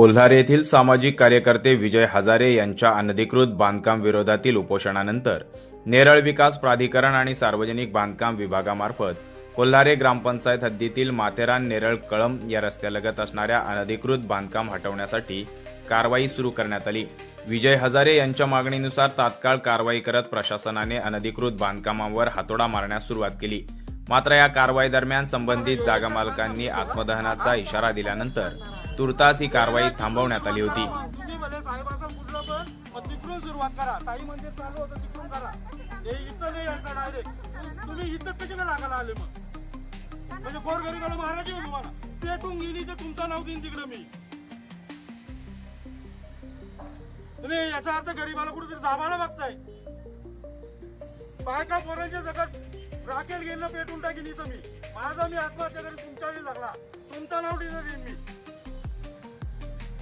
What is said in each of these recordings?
कोल्हार येथील सामाजिक कार्यकर्ते विजय हजारे यांच्या अनधिकृत बांधकाम विरोधातील उपोषणानंतर नेरळ विकास प्राधिकरण आणि सार्वजनिक बांधकाम विभागामार्फत कोल्हारे ग्रामपंचायत हद्दीतील माथेरान नेरळ कळम या रस्त्यालगत असणाऱ्या अनधिकृत बांधकाम हटवण्यासाठी कारवाई सुरू करण्यात आली. विजय हजारे यांच्या मागणीनुसार तात्काळ कारवाई करत प्रशासनाने अनधिकृत बांधकामांवर हातोडा मारण्यास सुरुवात केली. मात्र या कारवाई दरम्यान संबंधित जागा मालकांनी आत्मदहनाचा इशारा दिल्यानंतर तुर्तास ही कारवाई थांबवण्यात आली होती. मी. याचा अर्थ गरीबाला कुठेतरी दाबाला बघताय. बायका पोरांच्या जगात राखेल घेणं पेटून टाकीन इथं मी. माझा मी आत्महत्या करून तुमच्या वेळी लागला. तुमचा नाव दिलं देईन मी.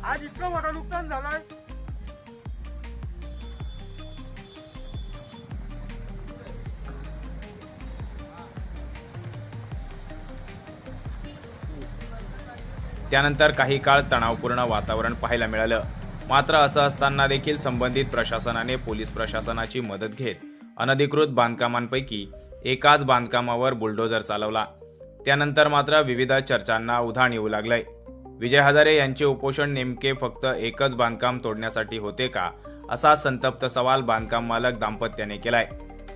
आज इतकं मोठा नुकसान झालंय. त्यानंतर काही काळ तणावपूर्ण वातावरण पाहायला मिळालं. मात्र असं असताना देखील संबंधित प्रशासनाने पोलीस प्रशासनाची मदत घेत अनधिकृत बांधकामांपैकी एकाच बांधकामावर बुलडोझर चालवला. त्यानंतर मात्र विविध चर्चांना उधाण येऊ लागलंय. विजय हजारे यांचे उपोषण नेमके फक्त एकच बांधकाम तोडण्यासाठी होते का असा संतप्त सवाल बांधकाम मालक दाम्पत्याने केलाय.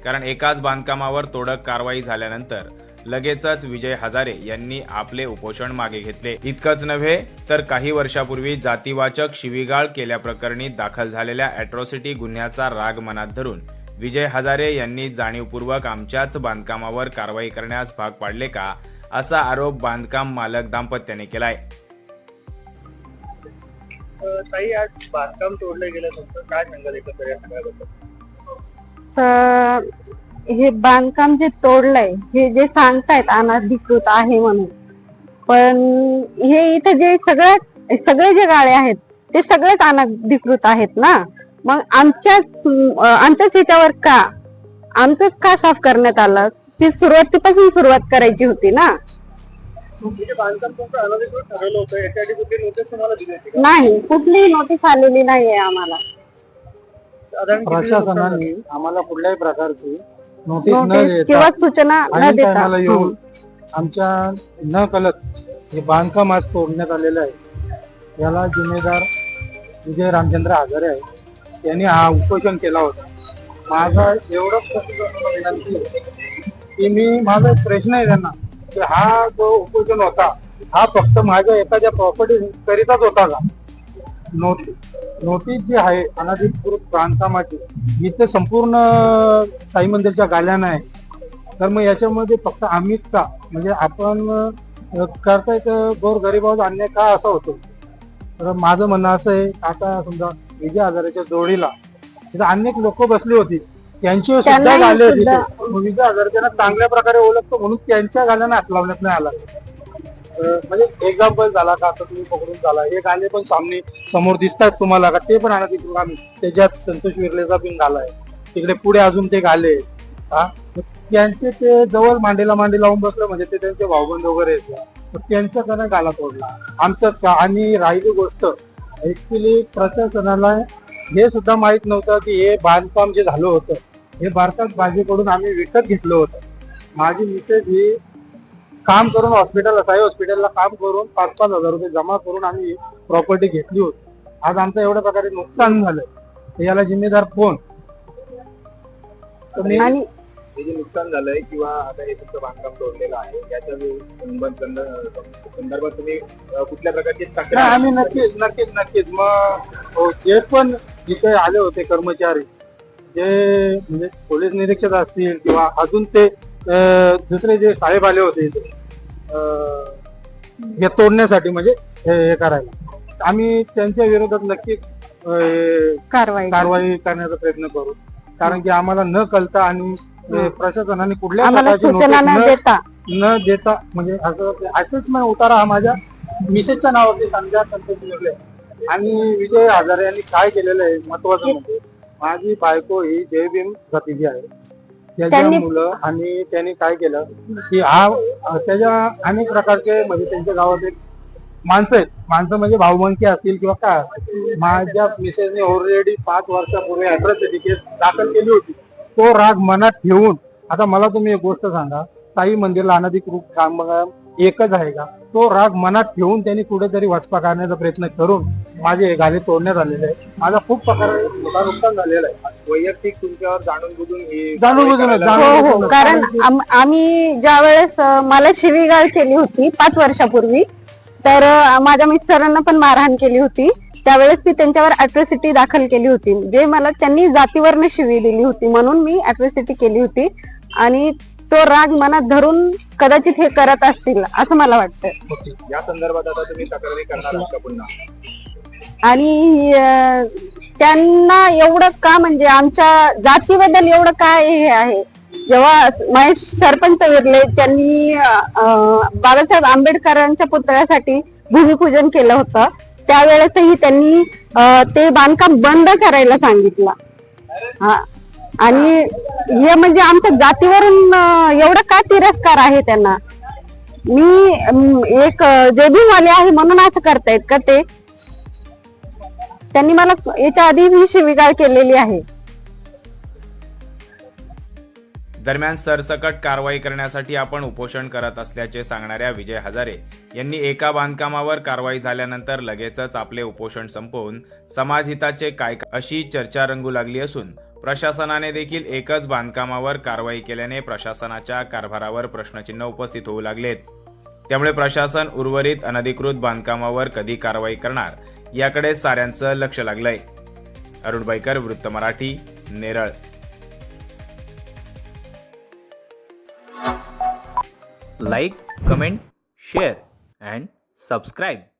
कारण एकाच बांधकामावर तोडक कारवाई झाल्यानंतर लगेचच विजय हजारे यांनी आपले उपोषण मागे घेतले. इतकंच नव्हे तर काही वर्षापूर्वी जातीवाचक शिवीगाळ केल्याप्रकरणी दाखल झालेल्या अॅट्रॉसिटी गुन्ह्याचा राग मनात धरून विजय हजारे यांनी जाणीवपूर्वक आमच्याच बांधकामावर कारवाई करण्यास भाग पाडले का असा आरोप बांधकाम मालक दाम्पत्याने केलाय. ताई आज बांधकाम तोडलं गेलं तुमचं काय सांगाल एकत्र या सगळ्याबद्दल? तर हे बांधकाम जे तोडलंय हे जे सांगतायत अनधिकृत आहे म्हणून. पण हे इथे जे सगळ्यात सगळे जे गाळे आहेत ते सगळेच अनधिकृत आहेत ना? मग आमच्याच आमच्याच ह्याच्यावर का? आमचंच का साफ करण्यात आलं? ती सुरुवातीपासून सुरुवात करायची होती ना? नाही कुठलीही नोटीस आलेली नाहीये आम्हाला. प्रशासनाने आम्हाला कुठल्याही प्रकारची नोटीस न नोटीस देता किंवा सूचना न ऐन देता. टायमाला येऊन. आमच्या न कळत हे बांधकाम आज तोडण्यात आलेलं आहे याला जिम्मेदार विजय रामचंद्र हजारे आहे यांनी हा उपोषण केला होता. माझा एवढं विनंती की मी माझा एक प्रश्न आहे त्यांना की हा जो उपोषण होता हा फक्त माझ्या एखाद्या प्रॉपर्टी करिताच होता का? नोटीस नोटीस जी आहे अनधिकृत बांधकामाची इथे संपूर्ण साई मंदिरच्या गाल्यानं आहे. तर मग याच्यामध्ये फक्त आम्हीच का? म्हणजे आपण करताय तर गोर गरीबावर अन्याय का असा होतो? तर माझं म्हणणं असं आहे आता समजा विजय हजाराच्या जोडीला. तिथे अनेक लोक बसली होती. त्यांचे सुद्धा गाले विजय हजार त्यांना चांगल्या प्रकारे ओळखतो म्हणून त्यांच्या गाल्यानं हात लावण्यात नाही आला. म्हणजे एक्झाम्पल झाला का आता तुम्ही पकडून झाला. हे गाले पण सामने समोर दिसतात तुम्हाला का? ते पण अनधिकृत आम्ही त्याच्यात संतोष विर्लेचा पण गाला तिकडे पुढे अजून ते गाले. हा? त्यांचे ते जवळ मांडीला मांडी लावून बसलं म्हणजे ते त्यांचे भाऊबंद वगैरे. तर त्यांच्याकडे गाला तोडला. आमच्यात का? आणि राहिली गोष्ट ऍक्च्युली प्रशासनाला हे सुद्धा माहीत नव्हतं की हे बांधकाम जे झालं होतं हे भारतात बाजीकडून आम्ही विकत घेतलं होतं. माझी मिसेस ही काम करून हॉस्पिटल साई हॉस्पिटलला काम करून पाच पाच हजार रुपये जमा करून आम्ही प्रॉपर्टी घेतली होती. आज आमचं एवढ्या प्रकारे नुकसान झालं. याला जिम्मेदार कोण? तर मी आणि हे जे नुकसान झालंय किंवा आता हे तुमचं बांधकाम तोडलेलं आहे याच्या संदर्भात तुम्ही कुठल्या प्रकारची नाही, तक्रार आम्ही नक्कीच नक्कीच नक्कीच. मग हो, जे पण इथे आले होते कर्मचारी जे म्हणजे पोलीस निरीक्षक असतील किंवा अजून ते अं, दुसरे जे साहेब आले होते इथे अं, हे तोडण्यासाठी म्हणजे हे हे करायला. आम्ही त्यांच्या विरोधात नक्कीच अं, कारवाई कारवाई करण्याचा प्रयत्न करू. कारण की आम्हाला न कळता आणि प्रशासनाने कुठल्या आम्हाला प्रकारची सूचना notice न देता. न देता म्हणजे असं असंच मग उतारा हा माझ्या मिसेसच्या नावावरती संध्या संतोष निर्ले आणि विजय हजारे यांनी काय केलेलं आहे महत्वाचं म्हणजे माझी बायको ही जय भीम भतीजी आहे. त्याच्या त्यांनी- मुलं आणि त्यांनी काय केलं की हा त्याच्या अनेक प्रकारचे म्हणजे त्यांच्या गावात एक माणसं आहेत. माणसं म्हणजे भाऊमंकी असतील किंवा काय असतील. माझ्या मिसेसने ऑलरेडी पाच वर्षापूर्वी अॅट्रॉसिटी केस दाखल केली होती. तो राग मनात ठेवून आता मला तुम्ही एक गोष्ट सांगा साई मंदिरला अनधिकृत कामगार एकच आहे का? तो राग मनात ठेवून त्यांनी कुठेतरी वचपा करण्याचा प्रयत्न करून माझे हे गाले तोडण्यात आलेले आहे. माझा खूप प्रकारे मोठा नुकसान झालेलं आहे. वैयक्तिक तुमच्यावर जाणून बुजून ही जाणून बुजून कारवाई जाणून हो बुजून. हो कारण आम- आम्ही ज्या वेळेस मला शिवीगाळ केली होती पाच वर्षापूर्वी तर अ, माझ्या मिस्टरांना पण मारहाण केली होती. त्यावेळेस मी त्यांच्यावर अॅट्रॉसिटी दाखल केली होती. जे मला त्यांनी जातीवरनं शिवी दिली होती म्हणून मी अॅट्रॉसिटी केली होती. आणि तो राग मनात धरून कदाचित हे करत असतील असं मला वाटतं. या संदर्भात आता तुम्ही तक्रारी करणार आहात का पुन्हा? आणि अ, त्यांना एवढं का म्हणजे आमच्या जातीबद्दल एवढं काय हे आहे? जेव्हा महेश सरपंच विरले त्यांनी अ, बाबासाहेब आंबेडकरांच्या पुतळ्यासाठी भूमिपूजन केलं होतं. त्यावेळेसही त्यांनी ते बांधकाम बंद करायला सांगितलं. हा. आणि हे म्हणजे आमच्या जातीवरून एवढं का तिरस्कार आहे त्यांना? मी एक जेबीवाले आहे म्हणून असं करतायत का ते? त्यांनी मला याच्या आधी ही शिवीगाळ केलेली आहे. दरम्यान सरसकट कारवाई करण्यासाठी आपण उपोषण करत असल्याचे सांगणाऱ्या विजय हजारे यांनी एका बांधकामावर कारवाई झाल्यानंतर लगेचच आपले उपोषण संपवून समाजहिताचे काय अशी चर्चा रंगू लागली असून प्रशासनाने देखील एकच बांधकामावर कारवाई केल्याने प्रशासनाच्या कारभारावर प्रश्नचिन्ह उपस्थित होऊ लागलेत. त्यामुळे प्रशासन उर्वरित अनधिकृत बांधकामावर कधी कारवाई करणार याकडे साऱ्यांचं लक्ष लागलंय. अरुण बाईकर वृत्त Marathi Neral. Like comment share. And subscribe.